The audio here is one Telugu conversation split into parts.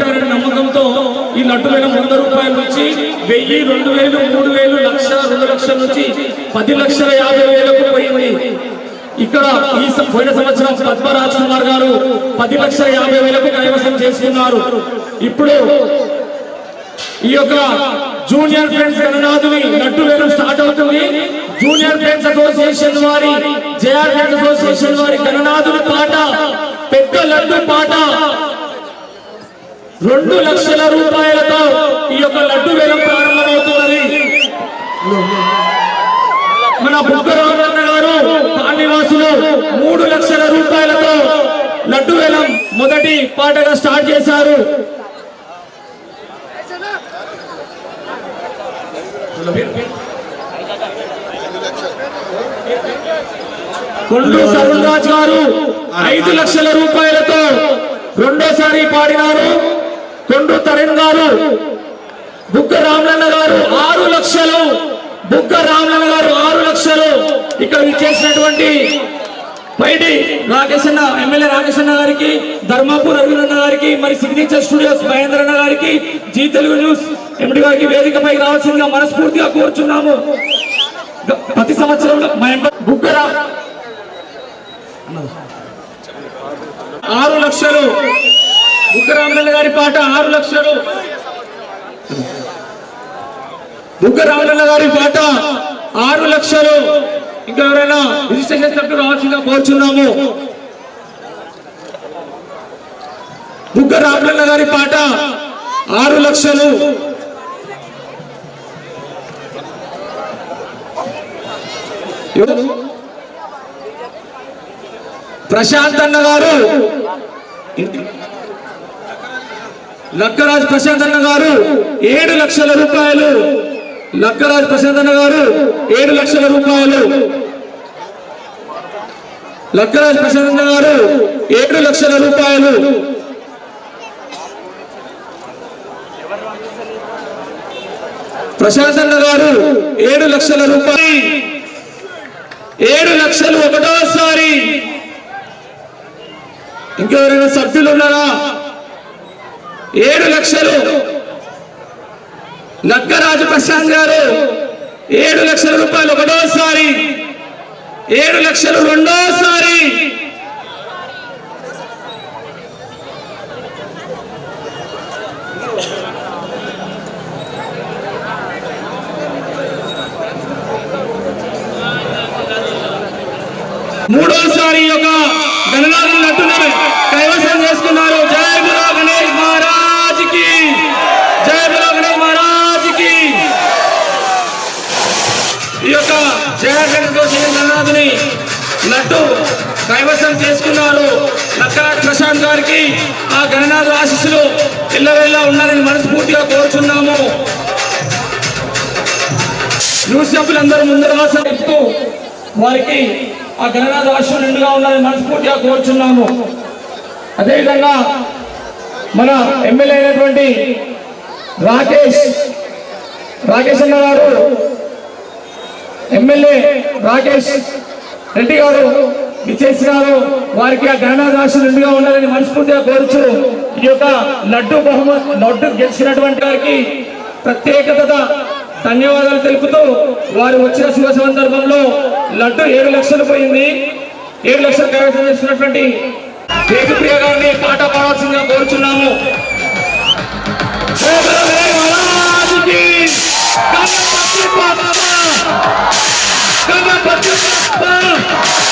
నమ్మకంతో ఈ లడ్డు వేల వంద రూపాయల నుంచి వెయ్యి రెండు వేలు మూడు వేలు లక్ష రెండు లక్షల నుంచి పది లక్షల యాభై వేలకు పోయింది. ఇక్కడ ఈ పోయిన సంవత్సరం పద్మరాజ్ కుమార్ గారు పది లక్షల యాభై వేలకు కైవసం చేసుకున్నారు. ఇప్పుడు ఈ యొక్క జూనియర్ ఫ్రెండ్స్ గణనాథుని లడ్డు వేలం స్టార్ట్ అవుతుంది. జూనియర్ ఫ్రెండ్స్ అసోసియేషన్ వారి జేఆర్ ఫ్రెండ్స్ అసోసియేషన్ వారి గణనాథుని పాట పెద్ద లడ్డు పాట రెండు లక్షల రూపాయలతో ఈ యొక్క లడ్డు వేలం ప్రారంభమవుతున్నది. మన బుగ్గరామన్న గారు కాలనీవాసులు మూడు లక్షల రూపాయలతో లడ్డు వేలం మొదటి పాటగా స్టార్ట్ చేశారు. కొండు తరుణ్ రాజ్ గారు ఐదు లక్షల రూపాయలతో రెండోసారి పాడినారు. కొండు తరుణ్ గారు బుగ్గ రామలన్న గారు ఆరు లక్షలు బుగ్గ రామలన్న గారు ఆరు లక్షలు. ఇక్కడ చేసినటువంటి బయటి రాకేష్ అన్న ఎమ్మెల్యే రాకేష్ అన్న గారికి ధర్మాపూర్ రఘునన్న గారికి మరి సిగ్నేచర్ స్టూడియోస్ మహేంద్ర అన్న గారికి జీ తెలుగు న్యూస్ ఎండి గారికి వేదికపై రావాల్సిందిగా మనస్ఫూర్తిగా కోరుచున్నాము. ప్రతి సంవత్సరం మా బుగ్గరా ఆరు లక్షలు. బుగ్గరామలన్న గారి పాట ఆరు లక్షలు. బుగ్గరామలన్న గారి పాట ఆరు లక్షలు. ఇంకా ఎవరైనా రిజిస్ట్రేషన్ సభ్యులు రావాల్సిందిగా కోరుచున్నాము. బుగ్గరామలన్న గారి పాట ఆరు లక్షలు. ప్రశాంత్ అన్న గారు. లక్కరాజ్ ప్రశాంత్ అన్న గారు ఏడు లక్షల రూపాయలు. లక్కరాజ్ ప్రశాంత్ అన్న గారు ఏడు లక్షల రూపాయలు. లక్కరాజ్ ప్రశాంత్ అన్న గారు ఏడు లక్షల రూపాయలు. ప్రశాంత్ అన్న గారు ఏడు లక్షల రూపాయలు. ఏడు లక్షలు ఒకటోసారి. ఇంకెవరైనా సభ్యులు ఉన్నారా? ఏడు లక్షలు. లక్కరాజు ప్రశాంత్ గారు ఏడు లక్షల రూపాయలు ఒకటోసారి ఏడు లక్షలు రెండోసారి. కైవసం చేసుకున్నారు. లక్కరాజ్ ప్రశాంత్ గారికి ఆ గణనాథ ఆశీస్సులు ఇళ్ళవేళ్ళ ఉన్నారని మనస్ఫూర్తిగా కోరుచున్నాము. న్యూస్ సభ్యులందరూ ముందరగా చెప్తూ వారికి ఆ గణనాథ ఆశలు నిండుగా ఉండాలని మనస్ఫూర్తిగా కోరుచున్నాము. అదేవిధంగా మన ఎమ్మెల్యే అయినటువంటి రాకేష్ రాకేష్ అన్న గారు ఎమ్మెల్యే రాకేష్ రెడ్డి గారు విచ్చేసినారు. వారికి ఆ గణనాథ ఆశలు నిండుగా ఉండాలని మనస్ఫూర్తిగా కోరుచు ఈ యొక్క లడ్డు బహుమతి లడ్డు గెలిచినటువంటి వారికి ప్రత్యేకత ధన్యవాదాలు తెలుపుతూ వారు వచ్చిన శుభ సందర్భంలో లడ్డు ఏడు లక్షలు పోయింది. ఏడు లక్షలు కైవసం చేసినటువంటి దేశప్రియ గారిని పాట పాడాల్సిందిగా కోరుచున్నాము. Come on,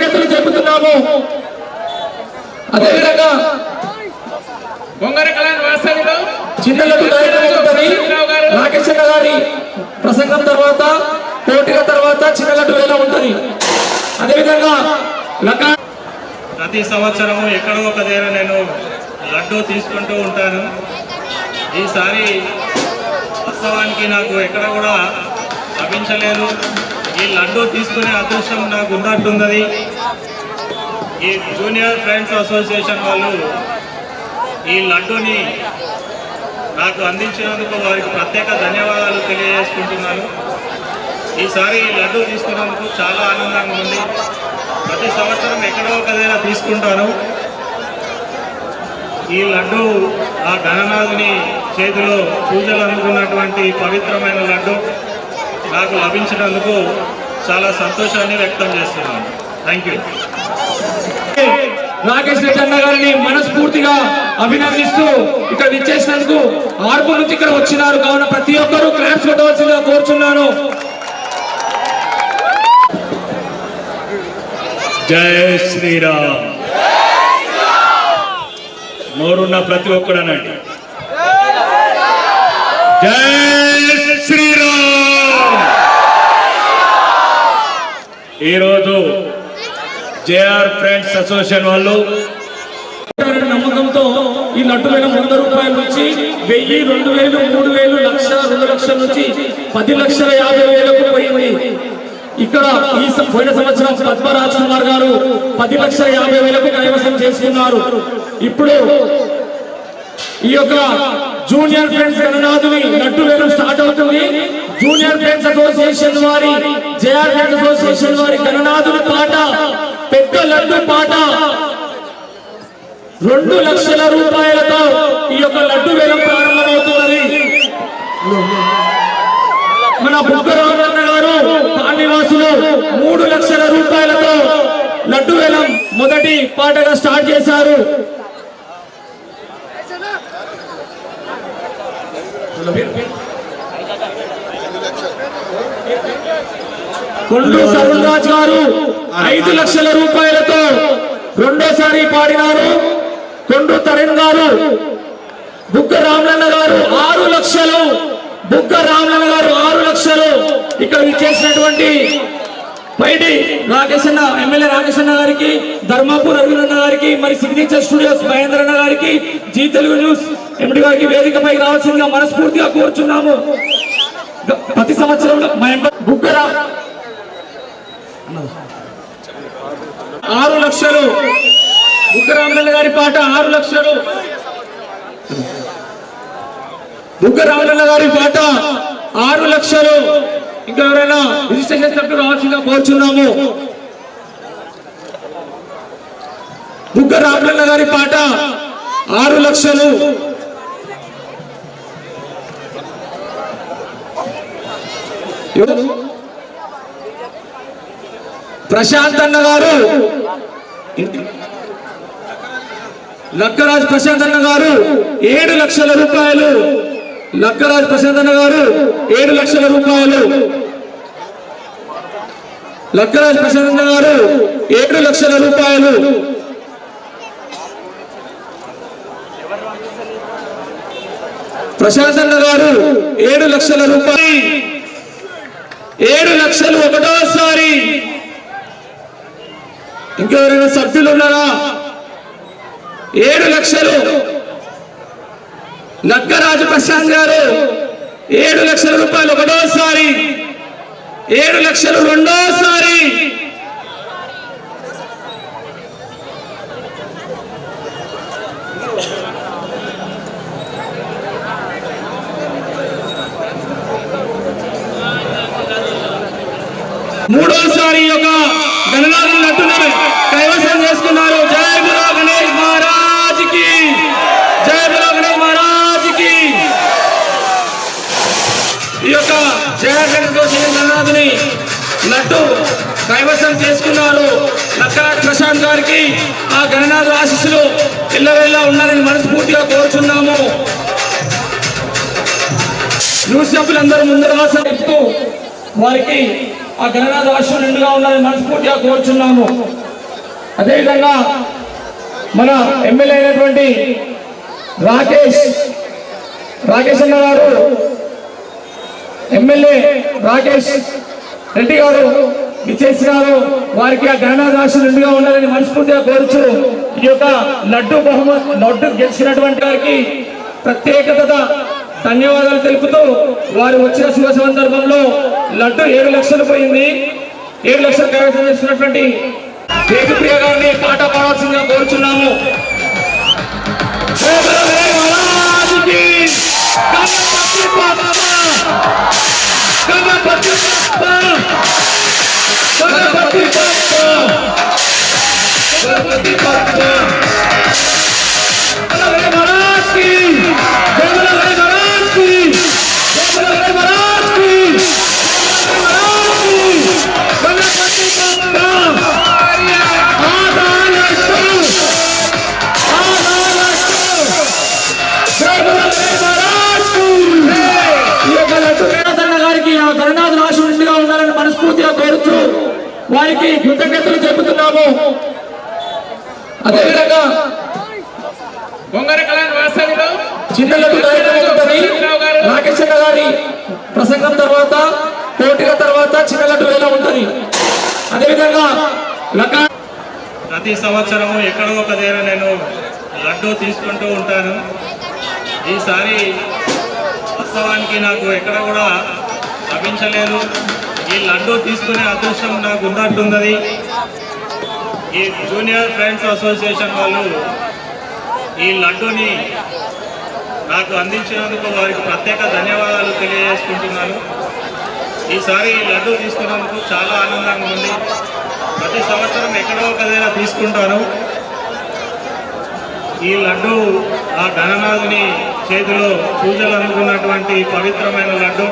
కృతజ్ఞతలు చెబుతున్నాము అదేవిధంగా బొంగర కళ్యాణ్ వాస్తవ్యులు చిన్న లడ్డు కార్యక్రమం ఉంటుంది రాకేష్ అన్న గారి ప్రసంగం తర్వాత పోటీల తర్వాత చిన్న లడ్డు వేల ఉంటుంది. అదేవిధంగా ప్రతి సంవత్సరము ఎక్కడో ఒక దగ్గర నేను లడ్డు తీసుకుంటూ ఉంటాను. ఈసారి వాస్తవానికి నాకు ఎక్కడ కూడా లభించలేదు. ఈ లడ్డు తీసుకునే అదృష్టం నాకు ఉన్నట్టున్నది ఈ జూనియర్ ఫ్రెండ్స్ అసోసియేషన్ వాళ్ళు ఈ లడ్డూని నాకు అందించినందుకు వారికి ప్రత్యేక ధన్యవాదాలు తెలియజేసుకుంటున్నాను. ఈసారి ఈ లడ్డు తీసుకున్నందుకు చాలా ఆనందంగా ఉంది. ప్రతి సంవత్సరం ఎక్కడో ఒకదైనా తీసుకుంటాను. ఈ లడ్డు ఆ గణనాథుని చేతిలో పూజలు అందుకున్నటువంటి పవిత్రమైన లడ్డు. నాకు లభించినందుకు చాలా సంతోషాన్ని వ్యక్తం చేస్తున్నాను. థ్యాంక్ యూ రాకేష్ రెడ్డి అన్న గారిని మనస్ఫూర్తిగా అభినందిస్తూ ఇక్కడ విచ్చేసినందుకు ఆర్పు నుంచి ఇక్కడ వచ్చినారు. కావున ప్రతి ఒక్కరూ క్లాప్స్ కొట్టవలసిందిగా కోరుచున్నాను. జై శ్రీరామ్. నోరున్న ప్రతి ఒక్కడు అనండి జై శ్రీరామ్ ఈరోజు జేఆర్ ఫ్రెండ్స్ అసోసియేషన్ వాళ్ళు నమ్మకంతో ఈ లడ్డు వేల వంద రూపాయల నుంచి వెయ్యి రెండు వేలు మూడు వేలు లక్ష రెండు లక్షల నుంచి పది లక్షల యాభై వేలకు పోయింది. ఇక్కడ ఈ పోయిన సంవత్సరం పద్మరాజ్ కుమార్ గారు పది లక్షల యాభై వేలకు కైవసం చేసుకున్నారు. ఇప్పుడు ఈ యొక్క జూనియర్ ఫ్రెండ్స్ గణనాథుని లడ్డు వేలు స్టార్ట్ అవుతుంది. జూనియర్ ఫ్రెండ్స్ అసోసియేషన్ వారి జేఆర్ ఫ్రెండ్స్ అసోసియేషన్ వారి గణనాథుడి పాట పెద్ద లడ్డు పాట. రెండు లక్షల రూపాయలతో ఈ యొక్క లడ్డు వేలం ప్రారంభమవుతున్నది. మన బుగ్గరామన్న గారు పానివాసులు మూడు లక్షల రూపాయలతో లడ్డు వేలం మొదటి పాటగా స్టార్ట్ చేశారు. కొండు తరుణ్ రాజ్ గారు ఐదు లక్షల రూపాయలతో రెండోసారి పాడినారు. కొండు తరుణ్ గారు బుగ్గ రామలన్న గారు ఆరు లక్షలు బుగ్గ రామలన్న గారు ఆరు లక్షలు. ఇక్కడ విచ్చేసినటువంటి పైడి రాకేష్ అన్న ఎమ్మెల్యే రాకేష్ అన్న గారికి ధర్మాపూర్ రఘునన్న గారికి మరి సిగ్నేచర్ స్టూడియోస్ మహేంద్ర అన్న గారికి జీ తెలుగు న్యూస్ ఎండి గారికి వేదికపై రావాల్సిందిగా మనస్ఫూర్తిగా కోరుచున్నాము. ప్రతి సంవత్సరం మా బుగ్గ ఆరు లక్షలు. బుగ్గరామలన్న గారి పాట ఆరు లక్షలు. బుగ్గరామలన్న గారి పాట ఆరు లక్షలు. ఇంకా ఎవరైనా రిజిస్ట్రేషన్ సభ్యులు రావాల్సిందిగా కోరుచున్నాము బుగ్గరామలన్న గారి పాట ఆరు లక్షలు. ఎవరు? ప్రశాంత్ అన్న గారు. లక్కరాజ్ ప్రశాంత్ అన్న గారు ఏడు లక్షల రూపాయలు. లక్కరాజ్ ప్రశాంత్ అన్న గారు ఏడు లక్షల రూపాయలు. లక్కరాజ్ ప్రశాంత్ అన్న గారు ఏడు లక్షల రూపాయలు. ప్రశాంత్ అన్న గారు ఏడు లక్షల రూపాయలు. ఏడు లక్షలు ఒకటోసారి. ఇంకెవరైనా సభ్యులు ఉన్నారా ఏడు లక్షలు. నగ్గరాజు ప్రశాంత్ గారు ఏడు లక్షల రూపాయలు ఒకటోసారి ఏడు లక్షలు రెండోసారి. మూడోసారి యొక్క గణనాథుల కైవసం చేసుకున్నారు. లక్కరాజ్ ప్రశాంత్ గారికి ఆ గణనాథ ఆశీస్సులు ఇళ్ళవేళ్ళ ఉన్నారని మనస్ఫూర్తిగా కోరుచున్నాము. న్యూస్ సభ్యులందరూ ముందరగా చెప్తూ వారికి ఆ గణనాథ ఆశీస్సులు నిండుగా ఉన్నారని మనస్ఫూర్తిగా కోరుచున్నాము. అదేవిధంగా మన ఎమ్మెల్యే అయినటువంటి రాకేష్ రాకేష్ అన్న గారు ఎమ్మెల్యే రాకేష్ రెడ్డి గారు విచ్చేసినారు వారికి ఆ గణనాథ రాశి నిండుగా ఉండాలని మనస్ఫూర్తిగా కోరుచు ఈ యొక్క లడ్డు బహుమతి లడ్డు గెలిచినటువంటి వారికి ప్రత్యేకత ధన్యవాదాలు తెలుపుతూ వారు వచ్చిన శుభ సందర్భంలో లడ్డు ఏడు లక్షలు పోయింది. ఏడు లక్షలు కైవసం చేసినటువంటి తేజప్రియ గారిని పాట పాడాల్సిందిగా కోరుచున్నాము. వారికి కృతజ్ఞతలు చెబుతున్నాము. అదేవిధంగా బొంగర కళాన్ వాస్తవిలో చిన్న లడ్డు కార్యక్రమం ఉంటుంది రాకేశ్వర గారి. ప్రసంగం తర్వాత పోటీల తర్వాత చిన్న లడ్డు వేల ఉంటుంది. అదేవిధంగా ప్రతి సంవత్సరము ఎక్కడో ఒక దగ్గర నేను లడ్డు తీసుకుంటూ ఉంటాను. ఈసారి వాస్తవానికి నాకు ఎక్కడ కూడా లభించలేదు. ఈ లడ్డు తీసుకునే అదృష్టం నాకు ఉన్నట్టున్నది. ఈ జూనియర్ ఫ్రెండ్స్ అసోసియేషన్ వాళ్ళు ఈ లడ్డూని నాకు అందించినందుకు వారికి ప్రత్యేక ధన్యవాదాలు తెలియజేసుకుంటున్నాను. ఈసారి ఈ లడ్డు తీసుకున్నందుకు చాలా ఆనందంగా ఉంది. ప్రతి సంవత్సరం ఎక్కడో ఒక దగ్గర తీసుకుంటాను. ఈ లడ్డు ఆ ధననాథుని చేతిలో పూజలు అందుకున్నటువంటి పవిత్రమైన లడ్డు.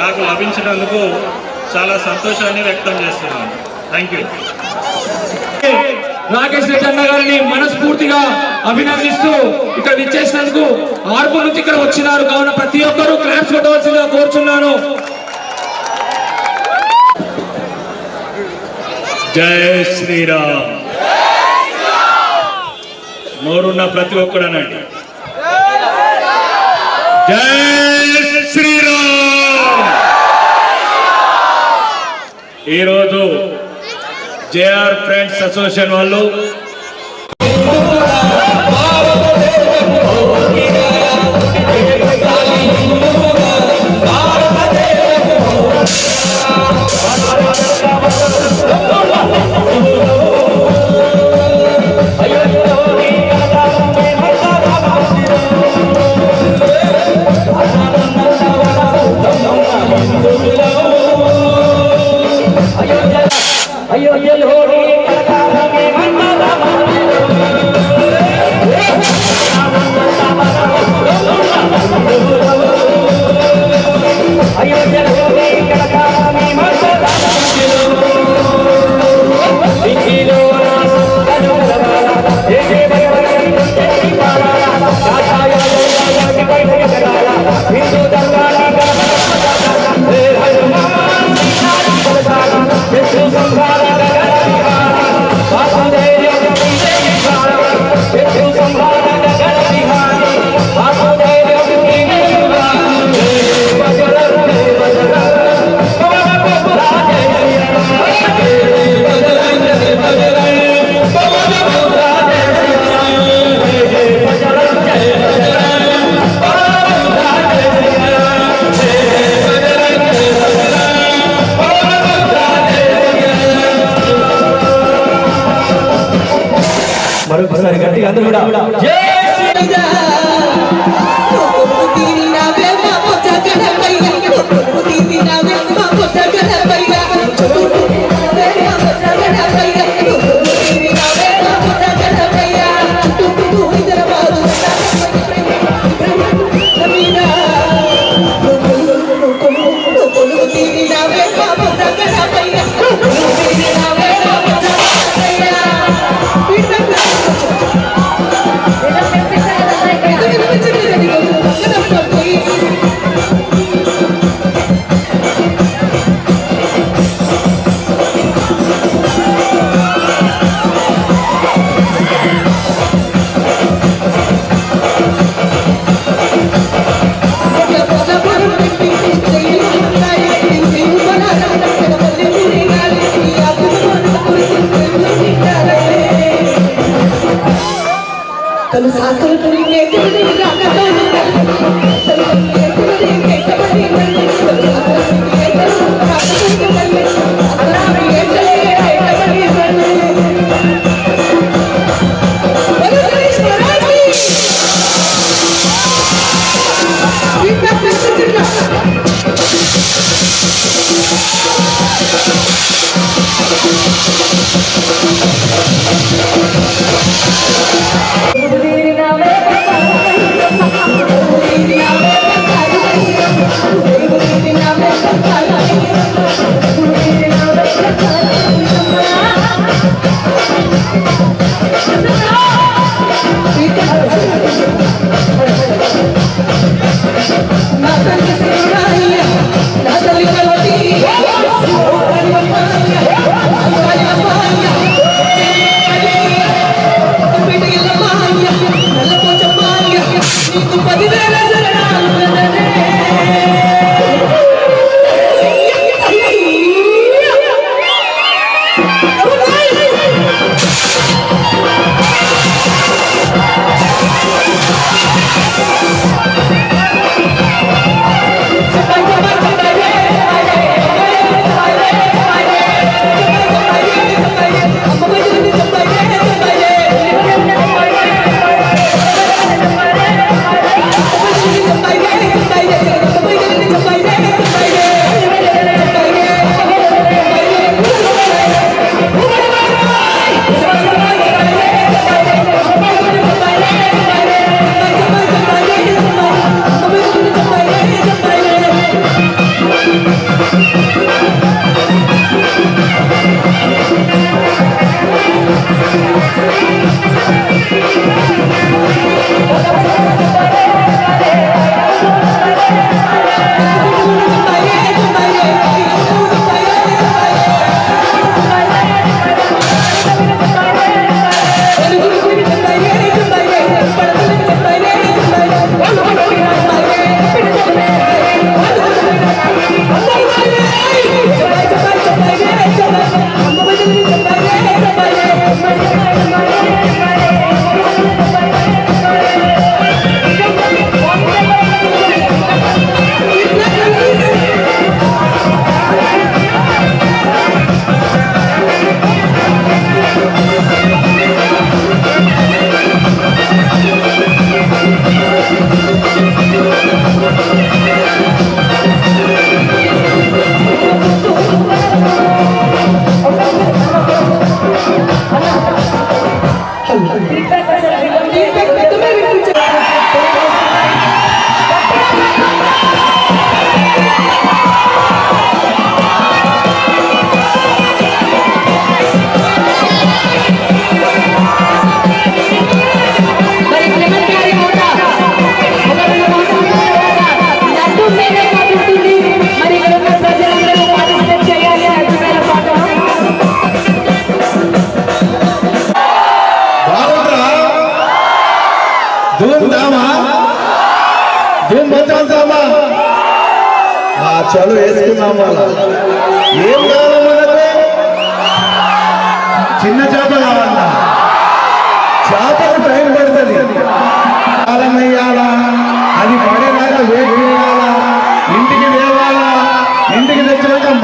నాకు లభించినందుకు చాలా సంతోషాన్ని వ్యక్తం చేస్తున్నాను. థ్యాంక్ యూ రాకేష్ రెడ్డి అన్న గారిని మనస్ఫూర్తిగా అభినందిస్తూ ఇక్కడ విచ్చేసినందుకు ఆర్పు నుంచి ఇక్కడ వచ్చినారు. కావున ప్రతి ఒక్కరూ క్లాప్స్ కొట్టవలసిందిగా కోరుచున్నాను. జై శ్రీరామ్. నోరున్న ప్రతి ఒక్కడు అనండి జై శ్రీరామ్ ఈరోజు జేఆర్ ఫ్రెండ్స్ అసోసియేషన్ వాళ్ళు అందరూ కూడా. Thank you.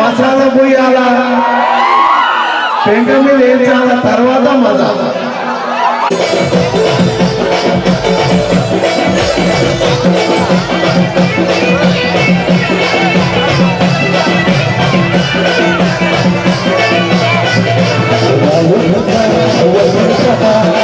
మసాలా పోయాలా పెంక మీద వేయించాల తర్వాత మసాలా Oh,